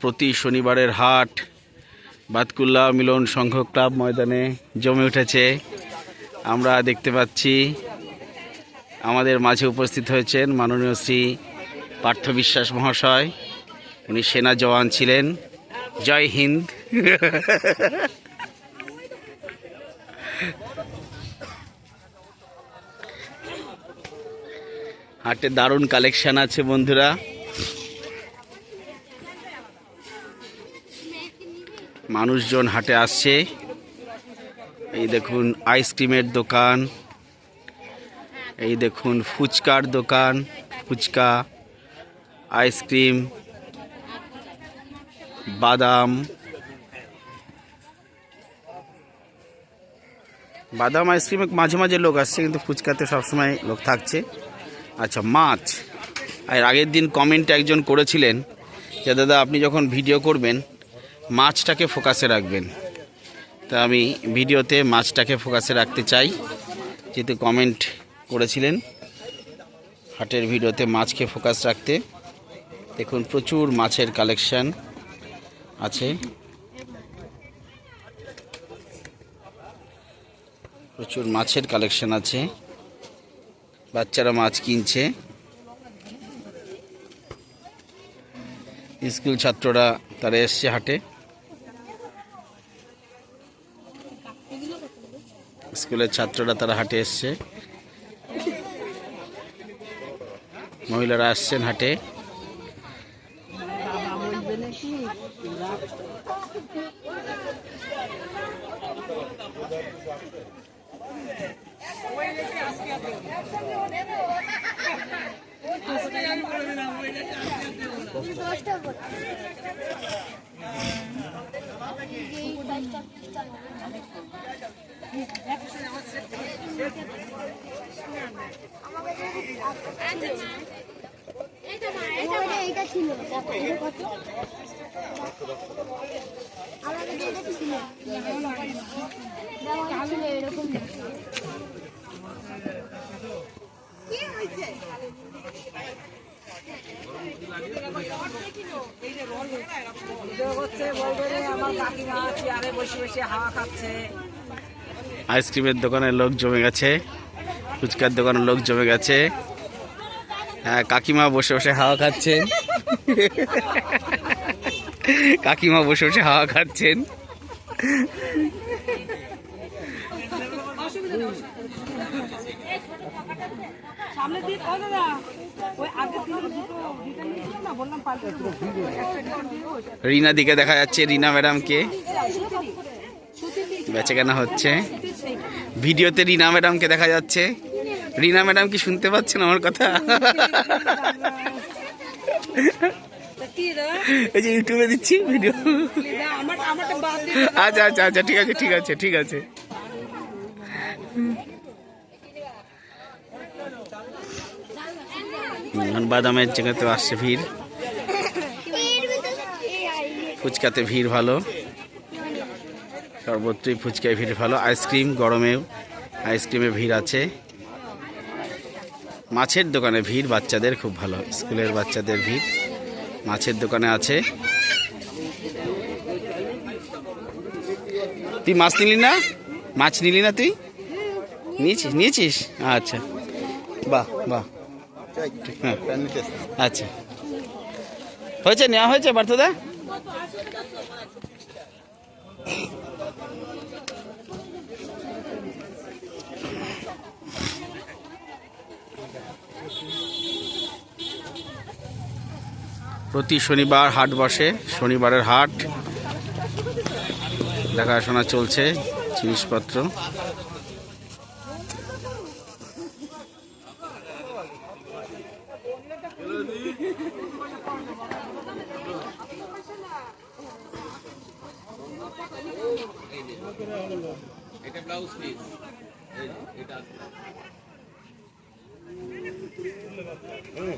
প্রতি শনিবারের হাট, বাতকুল্লা মিলন সংঘ ক্লাব ময়দানে জমে উঠেছে। আমরা দেখতে পাচ্ছি আমাদের মাঝে উপস্থিত হয়েছেন মাননীয় শ্রী পার্থ বিশ্বাস মহাশয়। উনি সেনা জওয়ান ছিলেন। জয় হিন্দ। হাটে দারুণ কালেকশন আছে বন্ধুরা। মানুষজন হাটে আসছে। এই দেখুন আইসক্রিমের দোকান, এই দেখুন ফুচকার দোকান, ফুচকা, আইসক্রিম, বাদাম। বাদাম, আইসক্রিমে মাঝে মাঝে লোক আসছে, কিন্তু ফুচকাতে সবসময় লোক থাকছে। আচ্ছা মাছ। আর আগের দিন কমেন্ট একজন করেছিলেন যে, দাদা, আপনি যখন ভিডিও করবেন মাছটাকে ফোকাসে রাখবেন। তা আমি ভিডিওতে মাছটাকে ফোকাসে রাখতে চাই। যেহেতু কমেন্ট করেছিলেন, হাটের ভিডিওতে মাছকে ফোকাস রাখতে। দেখুন, প্রচুর মাছের কালেকশান আছে। প্রচুর মাছের কালেকশান আছে। বাচ্চারা মাছ কিনছে। স্কুল ছাত্ররা তারা এসছে হাটে। স্কুলের ছাত্ররা তারা হাটে এসছে। মহিলারা আসছেন হাটে। এইটা ছিল আমাদের ছিল এরকম হচ্ছে বলবে যে আমার কাকিমা চেয়ারে বসে বসে হাওয়া খাচ্ছে। আইসক্রিমের দোকানের লোক জমে গেছে ফুচকার দোকানের লোক জমে গেছে। হ্যাঁ কাকিমা বসে বসে হাওয়া খাচ্ছেন কাকিমা বসে বসে হাওয়া খাচ্ছেন। সামনে দিয়ে ওই আগের রিনা দিকে দেখা যাচ্ছে, রিনা ম্যাডামকে। বেচে কেনা হচ্ছে। ভিডিওতে রিনা ম্যাডামকে দেখা যাচ্ছে। রিনা ম্যাডাম কি শুনতে পাচ্ছেন আমার কথা? এই যে ইউটিউবে দিচ্ছি ভিডিও। আচ্ছা আচ্ছা আচ্ছা ঠিক আছে ঠিক আছে ঠিক আছে। বাদামের জায়গাতে আসছে ভিড়। ফুচকাতে ভিড় ভালো। সর্বত্রই ফুচকায় ভিড় ভালো। আইসক্রিম গরমেও আইসক্রিমে ভিড় আছে। মাছের দোকানে ভিড় বাচ্চাদের খুব ভালো। স্কুলের বাচ্চাদের ভিড় মাছের দোকানে আছে। তুই মাছ নিলি না? মাছ নিলি না তুই? নিয়েছিস? নিয়েছিস? আচ্ছা। বাহ বাহ। হ্যাঁ। আচ্ছা। হয়েছে নেওয়া হয়েছে পার্থদা প্রতি শনিবার হাট বসে শনিবারের হাট। দেখাশোনা চলছে জিনিসপত্র। এটা ব্লাউজ পিস এটা। হুম।